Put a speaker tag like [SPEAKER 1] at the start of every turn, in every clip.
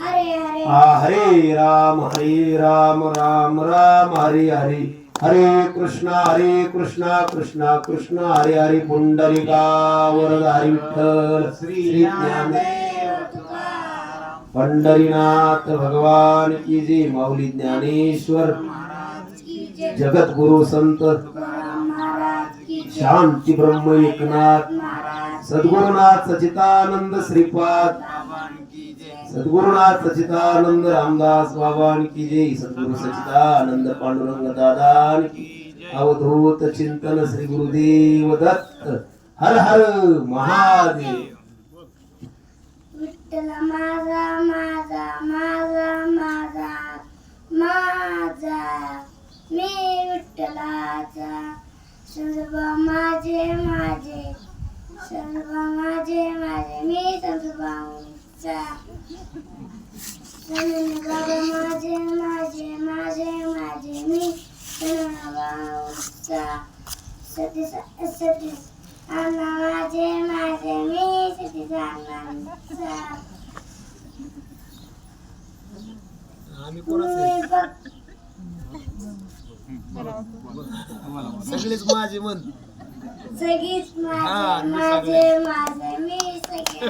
[SPEAKER 1] हरे
[SPEAKER 2] राम हरे राम राम राम हरे हरे. हरे कृष्णा हरे कृष्णा कृष्णा कृष्णा हरे हरे. पुंडलिका वरद हरी विठ्ठल श्री पंढरीनाथ भगवान की जय. माऊली ज्ञानेश्वर. जगत गुरु संत. शांती ब्रह्म एकनाथ. सद्गुरुनाथ सचितानंद श्रीपाद. सद्गुरुनाथ सचितानंद रामदास बाबान की जय. सद्गुरु सचितानंद पांडुरंग दादान की अवधूत चिंतन श्री गुरुदेव दत्त. हर हर महादेव.
[SPEAKER 1] विठ्ठल माझा माझा माझा माझा माझा. मी विठ्ठलाचा. सर्व माझे माझे. सर्व माझे माझे. मी सर्वांचा बाबा माझे माझे माझे माझे मी सर्वांचा सती सती अण्णा माझे माझे मी सती अण्णांचा तुम्ही फक्त
[SPEAKER 2] सगळेच माझे मन
[SPEAKER 1] सगळीच माझे माझे माझे मी सगळे.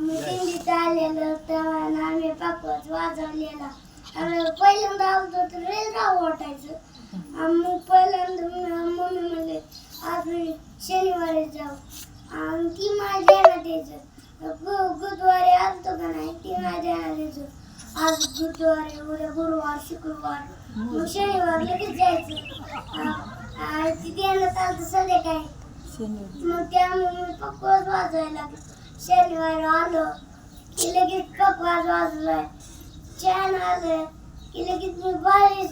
[SPEAKER 1] मी दिंडीत आलेलो तेव्हा आम्ही पाकवत वाजवलेला. आम्ही पहिल्यांदा आवडतो तर रेल राव वाटायचं. आणि मग पहिल्यांदा म- मम्मी म्हणले आज मी शनिवारी जाऊ. आणि ती माझ्या ध्यानात द्यायचं गु- बुधवारी आलतो का नाही ती माझ्या ध्यानात द्यायचं आज बुधवारी उद्या गुरुवार शुक्रवार. मग शनिवार लगेच जायचं. आ- आ- ती ध्यानात आलं संध्याकाळी. मग त्यामुळे मी पकवाज वाजवायला शनिवार आलो की लगेच पकवाज वाजवाय. छान आलं की लगेच मी बारीक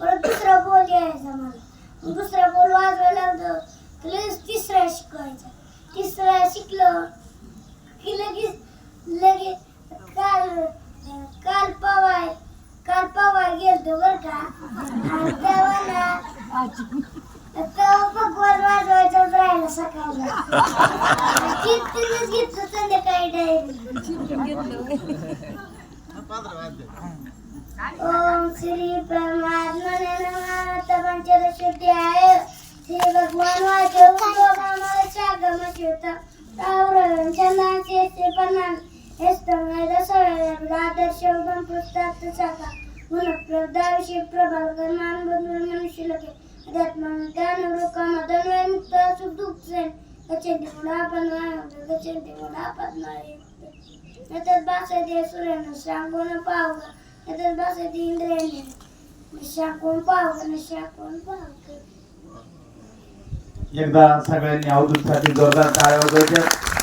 [SPEAKER 1] परत दुसरा बोल यायचा मला. दुसरा बोल वाजवायला लागलो की लगेच तिसरा शिकवायचा. तिसरा शिकलो की लगेच लगेच काल काल पवाय काल पवाय गेलतो बरं का. कीर्तनच घेतलं संध्याकाळी डायरी ओम श्री परमात्मने नमः पंचदशोध्याय श्री भगवान वाचो शागम श्वेत तावरण छंदांचे ते पन्नान हेस्तमय आदर्श उगम पुस्तक शाखा गुणप्रदाविषयी प्रभाव कर्मान मनुष्य लगे अध्यात्म ज्ञान लोकम धन्वय मुक्त सुख दुःख सेन गच्छन्ति मुडा पद्मा गच्छन्ति मुडा पद्मा एतद् भासते सूर्येण शाकोन पावक एतद् भासते इंद्रेण शाकोन पावक न शाकोन पावक
[SPEAKER 2] एकदा सगळ्यांनी अवधूत साठी जोरदार टाळ्या वाजवायच्या